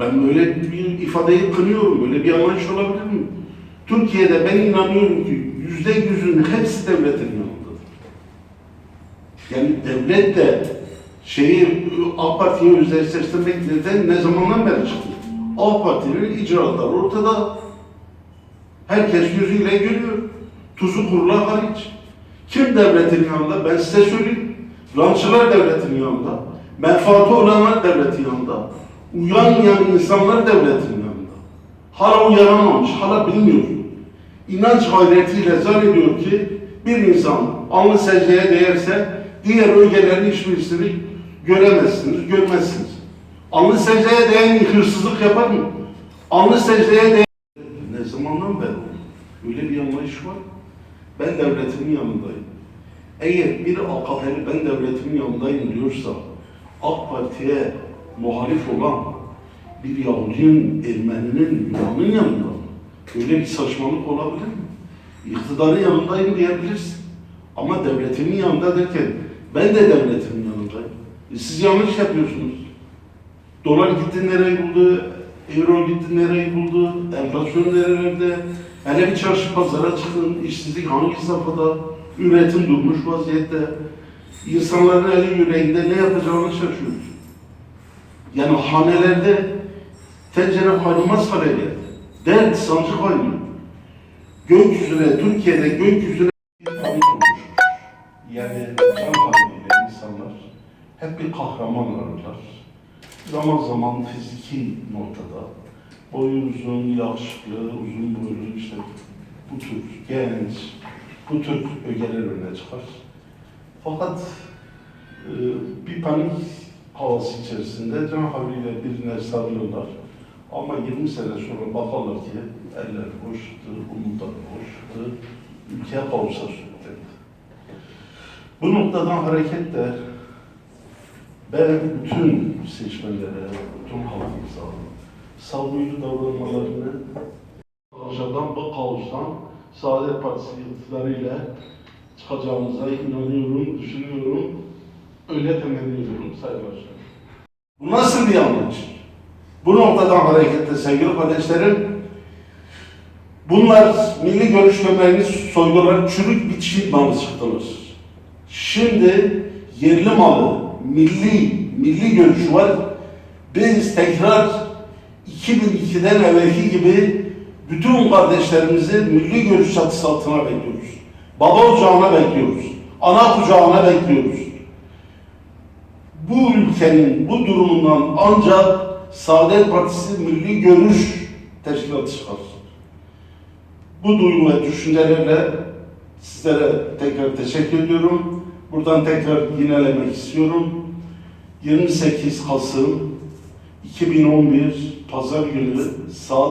Ben böyle bir ifadeyi kınıyorum. Böyle bir anlayış olabilir mi? Türkiye'de ben inanıyorum ki yüzde yüzün hepsi devletin yanındadır. Yani devlet de şeyi AK Parti'ye özdeşleştirmekten ne zamandan beri çıktı? AK Parti'nin icraatları ortada. Herkes gözüyle görüyor. Tuzu kurular hariç. Kim devletin yanında? Ben size söyleyeyim. Rançılar devletin yanında. Menfaati olanlar devletin yanında. Uyanmayan insanlar devletin yanında. Hala uyanamamış, hala bilmiyor. İnanç gayretiyle zannediyor ki bir insan alnı secdeye değerse diğer ögelerin hiçbirisini göremezsiniz, görmezsiniz. Alnı secdeye değen hırsızlık yapar mı? Alnı secdeye değen ne zamandan beri öyle bir anlayış var. Ben devletimin yanındayım. Eğer bir AKP'li ben devletimin yanındayım diyorsa AK Parti'ye muhalif olan bir Yahudinin, Ermeninin, Yunan'ın yanında? Böyle bir saçmalık olabilir mi? İktidarın yanındayım diyebilirsin. Ama devletimin yanında derken ben de devletimin yanındayım. E siz yanlış yapıyorsunuz. Dolar gitti nereye buldu, euro gitti nereye buldu, enflasyon nerelerde, hele bir çarşı pazara çıkın, işsizlik hangi safhada, üretim durmuş vaziyette, insanların eli yüreğinde ne yapacağını şaşıyoruz. Yani hanelerde tencere kaynamaz hale geldi. Dert sancı kaynıyor. Gökyüzüne, Türkiye'de gökyüzüne. Yani can havliyle insanlar hep bir kahraman ararlar. Zaman zaman fiziki noktada boyu uzun, yakışıklı, uzun boylu işte bu tür genç, bu tür ögeler öne çıkar. Fakat e, bir panik havası içerisinde can havliyle birine sarılırlar. Ama 20 sene sonra bakarlar ki eller boştu, umutlar boştu, ülke kaosa sürüklendi. Bu noktadan hareketle ben bütün seçmenlere, bütün halkımıza sağduyulu davranmalarını Aşağıdan bu kaostan Saadet Partisi iktidarıyla çıkacağımıza inanıyorum, düşünüyorum. Öyle temenni ediyorum Sayın Başkanım. Bu nasıl bir yanlış? Bu noktadan hareketle sevgili kardeşlerim, bunlar milli görüş gömleğini soydular, çürük bir Çin malı çıktılar. Şimdi yerli malı, milli, milli görüş var. Biz tekrar 2002'den evvelki gibi bütün kardeşlerimizi milli görüş çatısı altına bekliyoruz. Baba ocağına bekliyoruz. Ana kucağına bekliyoruz. Bu ülkenin bu durumundan ancak Saadet Partisi Milli Görüş Teşkilatı çıkar. Bu duygu ve düşüncelerle sizlere tekrar teşekkür ediyorum. Buradan tekrar yinelemek istiyorum. 28 Kasım 2011 Pazar günü saat